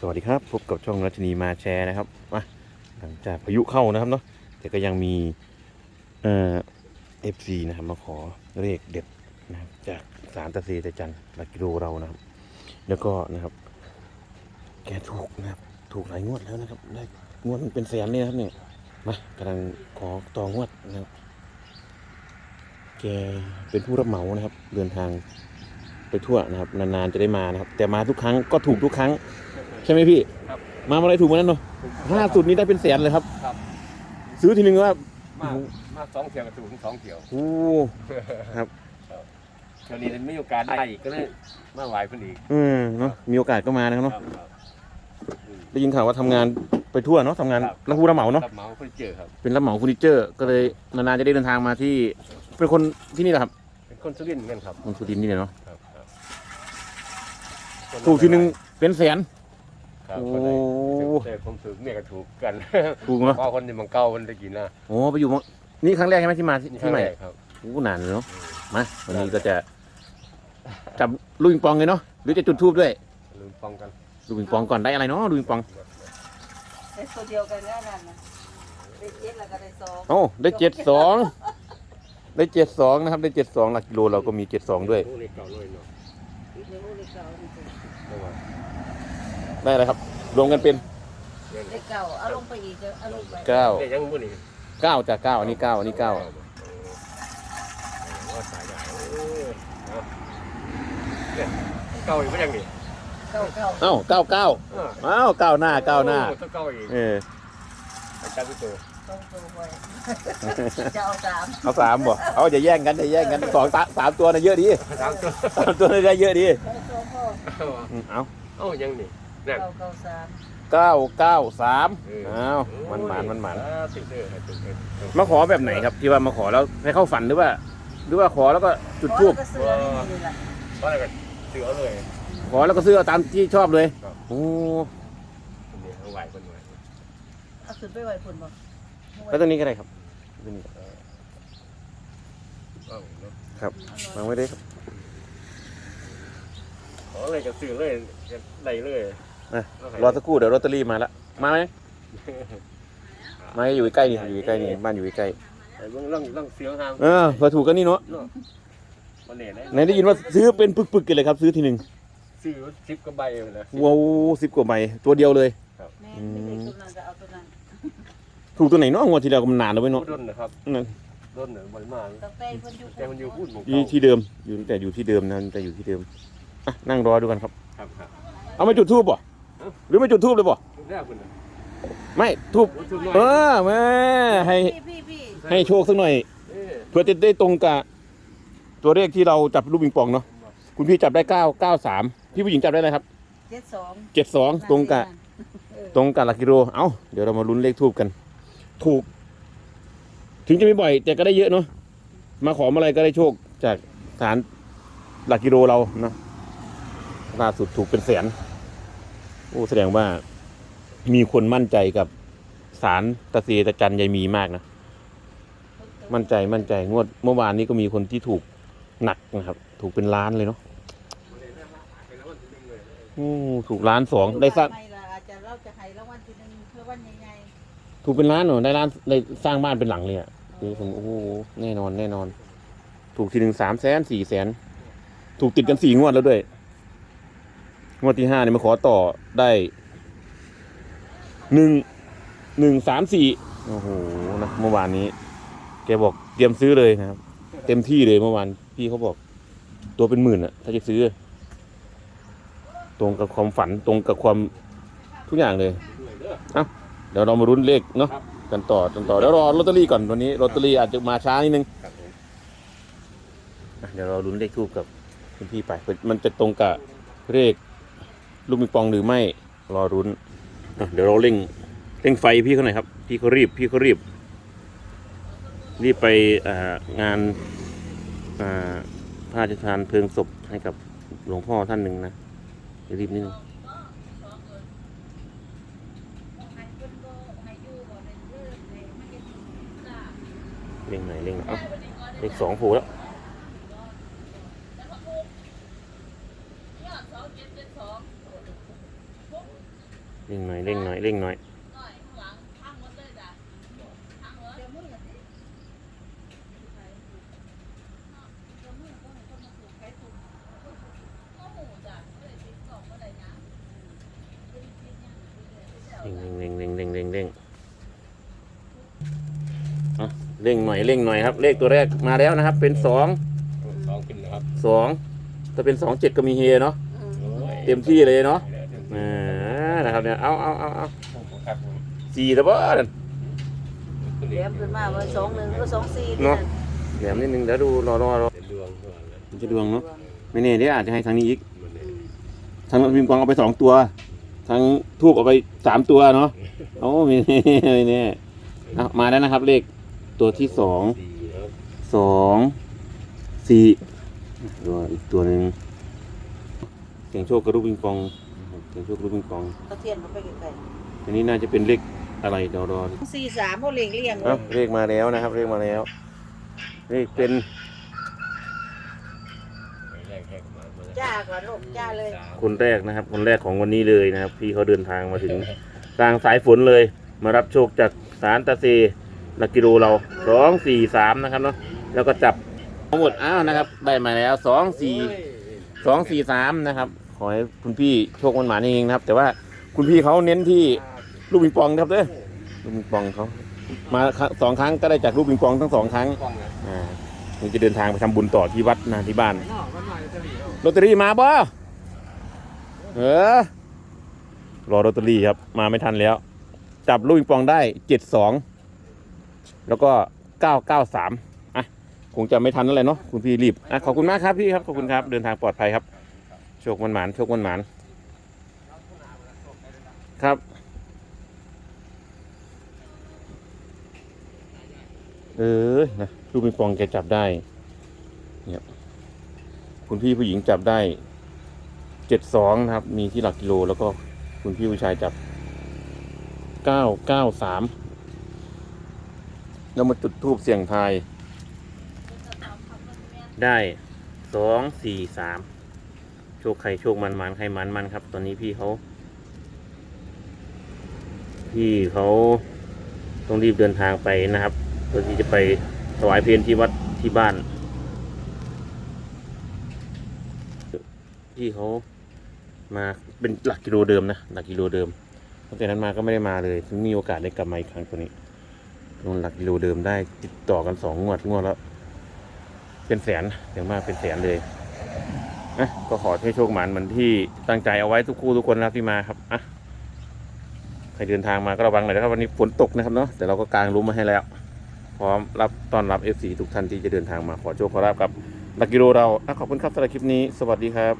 สวัสดีครับ พบกับช่องรัชนีมาแชร์นะครับมาหลังจากพายุเข้านะครับเนาะแต่ก็ยังมีเอ่อฟซีนะครับมาขอเลขเด็ดนะครับจากสารตะเซตะจันหลักกิโลเรานะครับ แล้วก็นะครับ แกถูกนะครับถูกหลายงวดแล้วนะครับได้งวดเป็นแสนเลยนะครับเนี่ยมากำลังขอต่องวดนะครับ แกเป็นผู้รับเหมานะครับ เดินทาง ไปทั่วนะครับนานๆจะได้มานะครับ แต่มาทุกครั้งก็ถูกทุกครั้ง ใช่ไหมพี่ครับมาเมื่อไรถูกมานั้นเนาะล่าสุดนี้ได้เป็นแสนเลยครับ ครับ ซื้อทีนึงว่ามามาสองเที่ยวกับถูกทั้งสองเที่ยวโอ้เที่ยวนี้ไม่มีโอกาสได้อีกก็เลยมาไหวเพิ่นอีกเออเนาะมีโอกาสก็มานะครับครัเนาะบครับอืมได้ยินข่าวว่าทำงานไปทั่วเนาะทำงานครับรับผู้รับเหมาเนาะรับเหมาเพิ่นเจอครับเป็นรับเหมาเฟอร์นิเจอร์ ก็เลยนานๆจะได้เดินทางมาที่ เป็นคนที่นี่แหละครับ เป็นคนสุรินทร์เหมือนกันครับคนสุรินทร์นี่แหละเนาะครับครับ ถูกทีนึงเป็นแสน ครับโอ้คนไหนแต่ผมถือเมียก็ถูกกันถูกเนาะเพราะคนที่มังเก่ามันได้กินนะโอ้ไปอยู่มั้งนี่ครั้งแรกใช่ไหมที่มาที่นี่คที่รั้งใหม่แรกครับ โอ้นานเลยเนาะมาวันนี้ก็จะจับลูกปิงปองเลยเนาะหรือจะจุดทูบด้วยลืมป้องกันลูกปิงปองก่อนได้อะไรเนาะลูกปิงปองได้ตัวเดียวกันแน่นอนนะได้เจ็ดแล้วก็ได้สองโอ้ได้เจ็ดสองได้เจ็ดสองนะครับได้เจ็ดสองหลักกิโลเราก็มีเจ็ดสองด้วย โอ้นี่เก่าเลยเนาะในหูเลขเก่านี่จ้ะเพราะว่า ได้อะไรครับ รวมกันเป็นเรื่องเลขเก่าเอาลงไปอีกจะเอาลงไปเก้าเนี่ยยังบ่นี่เก้าจากเก้าอันนี้เก้าอันนี้เก้าว่าสายใหญ่เออเอาเนี่ยเก่าอีกบ่ยังนี่เก่าเก่าเอ้าเก้าเก้าเอออ้าวเก้าหน้าเก้าหน้าโอ้ต้องเก่าอีกเอออาจารย์พี่โต ต้องตัวไว้จะเอาสามเอาสามบ่เอาจะแย่งกันจะแย่งกันสองตาสามตัวน่ะเยอะดีสามตัวสามตัวน่ะได้เยอะดีเอาตัวพ่ออืมเอาเอ้ายังนี่นั่นเก่าเก่าสามเก้าเก้าสามเอออ้าวมันหมานมันหมานอ่ติดเด้อให้ติดเด้อมาขอแบบไหนครับที่ว่ามาขอแล้วให้เข้าฝันหรือว่า หรือว่าขอแล้วก็จุดทูบก็เสือนี่แหละเพราะอะไรกันเสือเลยขอแล้วก็ซื้อเอาตามที่ชอบเลยครับโอ้นี่เอาไหวคนไหวเอาขึ้นไปไว้พุ่นบ่ แล้วตัวนี้ก็ได้ครับตัวนี้เอาเนาะวางไว้ได้ครับ ขอเลยจะซื้อเลยจะไหลเลยอะเอาให้รอสักครู่เดี๋ยวลอตเตอรี่มาละมาไหมมาอยู่ใกล้ๆนี่อยู่ใกล้ๆนี่บ้านอยู่ใกล้ไอ้เบิ่งเรื่องเรื่องเสียงทางๆเออพอถูกกันนี่เนาะเนาะมันเนี่ยนะไหนได้ยินว่าซื้อเป็นปึกๆกันเลยครับ ซื้อทีหนึ่งซื้อชิปกับใบเลยนะว้าวสิบกว่าใบตัวเดียวเลยแม่ไม่ได้ตัวนั้นก็เอาตัวนั้น ถูกตัวไหนเนาะงวดที่แล้วก็มันนานแล้วไปเนาะรุ่นนะครับนั่นรุ่นหนึ่งบริมาณตั้งแต่เพิ่นอยู่แต่มันอยู่พูดหมู่อยู่เก่าที่เดิมอยู่แต่อยู่ที่เดิมนะแต่อยู่ที่เดิมอะนั่งรอดูกันครับ ครับครับเอาไม่จุดทูบบ่หรือไม่จุดทูบเลยบ่แรกคุณนะไม่ทูบโอ้ชุดน้อยเออแม่ให้พี่พี่พี่ให้โชคสักหน่อยเอ้ยเพื่อจะได้ตรงกับตัวเลขที่เราจับลูกปิงปองเนาะคุณพี่จับได้เก้าเก้าสามพี่ผู้หญิงจับได้อะไรครับเจ็ดสองเจ็ดสองตรงกับเออตรงกับหลักกิโลเอ้าเดี๋ยวเรามาลุ้นเลขทูบกัน ถูก ถึงจะไม่บ่อย แต่ก็ได้เยอะเนาะมาขอมาอะไรก็ได้โชคจากฐานหลักกิโลเราเนาะล่าสุดถูกเป็นแสนโอ้แสดงว่ามีคนมั่นใจกับสารตะเสียตะจันยายมีมากนะ มั่นใจมั่นใจงวดเมื่อวานนี้ก็มีคนที่ถูกหนักนะครับ ถูกเป็นล้านเลยเนาะ โอ้ถูกล้านสองได้สร้ ถูกเป็นล้านเหรอได้ล้านได้สร้างบ้านเป็นหลังเลยอะนี่ผมโอ้โหแน่นอนแน่นอน ถูกทีหนึ่งสามแสนสี่แสนถูกติดกันสี่งวดแล้วด้วย งวดที่ห้าเนี่ยมาขอต่อได้หนึ่งหนึ่งสามสี่โอ้โหนะเมื่อวานนี้ แกบอกเตรียมซื้อเลยนะครับ เต็มที่เลยเมื่อวานพี่เขาบอก ตัวเป็นหมื่นอะถ้าจะซื้อ ตรงกับความฝันตรงกับความทุกอย่างเลย เอ้า ดี๋ยวเรามารุ้นเลขเนาะครับ กันต่อกันต่อเดี๋ยวรอลอตเตอรี่ก่อนวันนี้ลอตเตอรี่อาจจะมาช้านิดนึงครับผมอะเดี๋ยวเราลุ้นเลขทูบกับคุณพี่ไปมันจะตรงกับเลขลูกมิงปองหรือไม่รอรุ้นอะเดี๋ยวเราเร่งเร่งไฟพี่เขาหน่อยครับพี่เขารีบพี่เขารีบรีบไปอ่างานอ่าพระราชทานเพลิงศพให้กับหลวงพ่อท่านหนึ่งนะเดี๋ยวรีบนิดนึง เร่งหน่อยเร่งหน่อยเอ้าเลขสองผูแล้วเร่งหน่อยเร่งหน่อยเร่งหน่อย หน่อยข้างหลังข้างหมดเลยจ้ะข้างหมดเดี๋ยวมึงอะสิเดี๋ยวมึงก็ให้คนมาปลูกไข่ตุ่มโอ้โหจ้ะไม่ได้ติดกล่องไม่ได้หยังไม่ได้ติดหยังไม่ได้ติดแล้ว เร่งเร่งเร่งเร่งเร่งเร่งอะ เร่งหน่อยเร่งหน่อยครับ เลขตัวแรกมาแล้วนะครับ เป็นสองสองขึ้นนะครับสองถ้าเป็นสองเจ็ดก็มีเฮเนาะอืมโอ้ยเต็มที่เลยเนาะเต็มที่อ่านะครับเนี่ยเอาเอาเอาเอาผมครับผมสี่แล้วบ่นั่นเดี๋ยวขึ้นมาว่าสองหนึ่งก็สองสี่เนาะ แหลมนิดนึงเดี๋ยวดูรอรอรอเป็นดวงเท่านั้นแหละมันจะดวงเนาะไม่แน่เดี๋ยวอาจจะให้ทางนี้อีกมันเนี่ยทางพิมพ์กองเอาไปสองตัวทางทูบเอาไปสามตัวเนาะโอ้ไม่แน่ไม่แน่เอามาแล้วนะครับ เลข ตัวที่สองดีครับสองสี่ตัวอีกตัวหนึ่งเสียงโชคกระรูปปิงปองเสียงโชคกระรูปปิงปองเอาเทียนมาไปไกลอันนี้น่าจะเป็นเลขอะไรเดอรอๆสี่สามเขาเลียงเลียงเลเอ้ายเลขมาแล้วนะครับเลขมาแล้วเลขเป็นแรกแค่ประมาณมาจ้าก่อนลูกจ้าเลยสามคนแรกนะครับ คนแรกของวันนี้เลยนะครับ พี่เขาเดินทางมาถึงกลางสายฝนเลย มารับโชคจากสารตาเซ หลักกิโลเราสองสี่สามนะครับเนาะแล้วก็จับทั้งหมดอ้าวนะครับได้มาแล้วสองสี่สองสี่สามนะครับ ขอให้คุณพี่โชคมันหมาเองนะครับ แต่ว่าคุณพี่เขาเน้นที่ลูกปิงปองครับเด้อลูกปิงปองเขามาสองครั้งก็ได้จากลูกปิงปองทั้งสองครั้งอ่านี่จะเดินทางไปทำบุญต่อที่วัดนะที่บ้านนอกมันมาจะดีแล้วลอตเตอรี่มาบ่เออรอลอตเตอรี่ครับ มาไม่ทันแล้ว จับลูกปิงปองได้เจ็ดสอง แล้วก็เก้าเก้าสามอะคงจะไม่ทันนั่นแหละเนาะคุณพี่รีบอะขอบคุณมากครับพี่ครับขอบคุณครับเดินทางปลอดภัยครับโชคมันหมานโชคมันหมานครับเออนะลูกปิงปองแกจับได้เนี่ยคุณพี่ผู้หญิงจับได้เจ็ดสองนะครับ มีที่หลักกิโลแล้วก็คุณพี่ผู้ชายจับเก้าเก้าสาม แล้วมาจุดทูบเสียงทายได้สองสี่สามโชคใครโชคมันมันใครมันมันครับ ตอนนี้พี่เขา พี่เขาต้องรีบเดินทางไปนะครับเพื่อที่จะไปถวายเพลที่วัดที่บ้าน พี่เขามาเป็นหลักกิโลเดิมนะหลักกิโลเดิมตั้งแต่นั้นมาก็ไม่ได้มาเลย ถึงมีโอกาสได้กลับมาอีกครั้งตัวนี้ ลงหลักกิโลเดิมได้ติดต่อกันสองงวดงวดแล้ว เป็นแสนอย่างมากเป็นแสนเลยนะก็ขอให้โชคหมานเหมือนที่ตั้งใจเอาไว้ทุกคู่ทุกคนนะครับที่มาครับอะใครเดินทางมาก็ระวังหน่อยนะครับวันนี้ฝนตกนะครับเนาะแต่เราก็กางรุ้มมาให้แล้ว พร้อมรับต้อนรับ FC ทุกท่านที่จะเดินทางมาขอโชคขอรับกับหลักกิโลเราอะขอบคุณครับสำหรับคลิปนี้ สวัสดีครับ